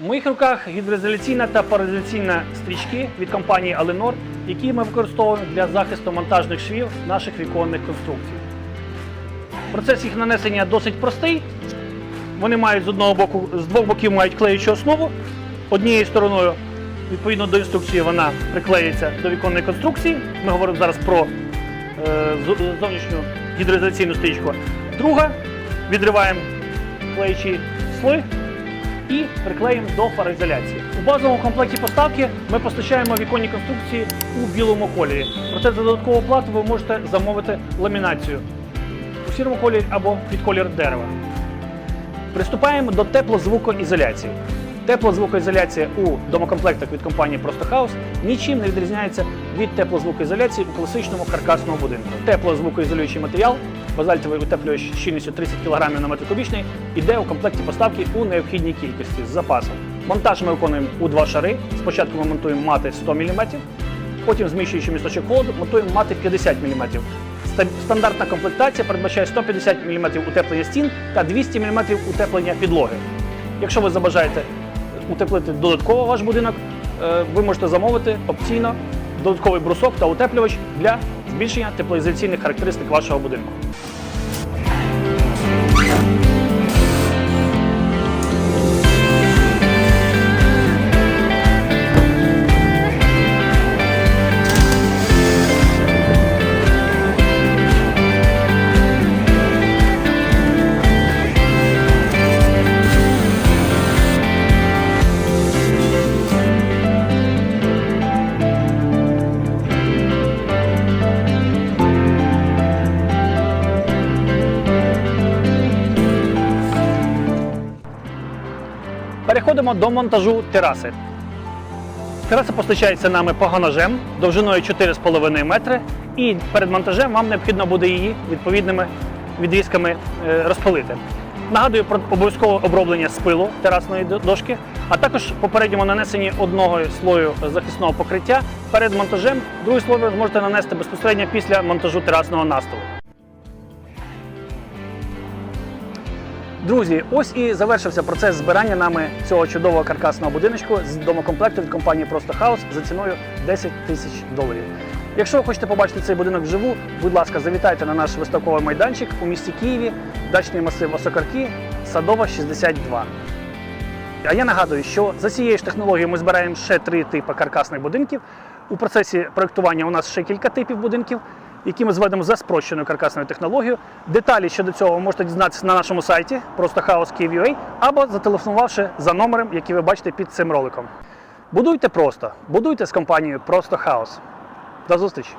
У моїх руках гідроізоляційна та пароізоляційна стрічки від компанії Alenor, які ми використовуємо для захисту монтажних швів наших віконних конструкцій. Процес їх нанесення досить простий. Вони мають з одного боку, з двох боків мають клеючу основу. Однією стороною, відповідно до інструкції, вона приклеюється до віконної конструкції. Ми говоримо зараз про е, зовнішню гідроізоляційну стрічку. Друга відриваємо клеючий слой і приклеїмо до пароізоляції. У базовому комплекті поставки ми постачаємо віконні конструкції у білому кольорі. Проте за додаткову плату ви можете замовити ламінацію у сірому кольорі або під колір дерева. Приступаємо до теплозвукоізоляції. Теплозвукоізоляція у домокомплектах від компанії Просто Хаус нічим не відрізняється від теплозвукоізоляції у класичному каркасному будинку. Теплозвукоізолюючий матеріал, базальтовий утеплювач щільністю 30 кг на метр кубічний, іде у комплекті поставки у необхідній кількості з запасом. Монтаж ми виконуємо у два шари. Спочатку ми монтуємо мати 100 мм, потім зміщуючи місточок холоду, монтуємо мати 50 мм. Стандартна комплектація передбачає 150 мм утеплення стін та 200 мм утеплення підлоги. Якщо ви забажаєте утеплити додатково ваш будинок, е, ви можете замовити опційно додатковий брусок та утеплювач для збільшення теплоізоляційних характеристик вашого будинку. Переходимо до монтажу тераси. Тераса постачається нами погоножем довжиною 4,5 метри, і перед монтажем вам необхідно буде її відповідними відрізками е, розпилити. Нагадую про обов'язкове оброблення спилу терасної дошки, а також попередньому нанесенні одного слою захисного покриття перед монтажем. Другий слой ви зможете нанести безпосередньо після монтажу терасного настилу. Друзі, ось і завершився процес збирання нами цього чудового каркасного будиночку з домокомплекту від компанії Просто Хаус за ціною 10 тисяч доларів. Якщо ви хочете побачити цей будинок вживу, будь ласка, завітайте на наш виставковий майданчик у місті Києві, дачний масив Осокарки, Садова 62. А я нагадую, що за цією ж технологією ми збираємо ще три типи каркасних будинків. У процесі проєктування у нас ще кілька типів будинків, які ми зведемо за спрощеною каркасною технологією. Деталі щодо цього ви можете дізнатися на нашому сайті просто House або зателефонувавши за номером, який ви бачите під цим роликом. Будуйте просто, будуйте з компанією Просто Хаос. До зустрічі!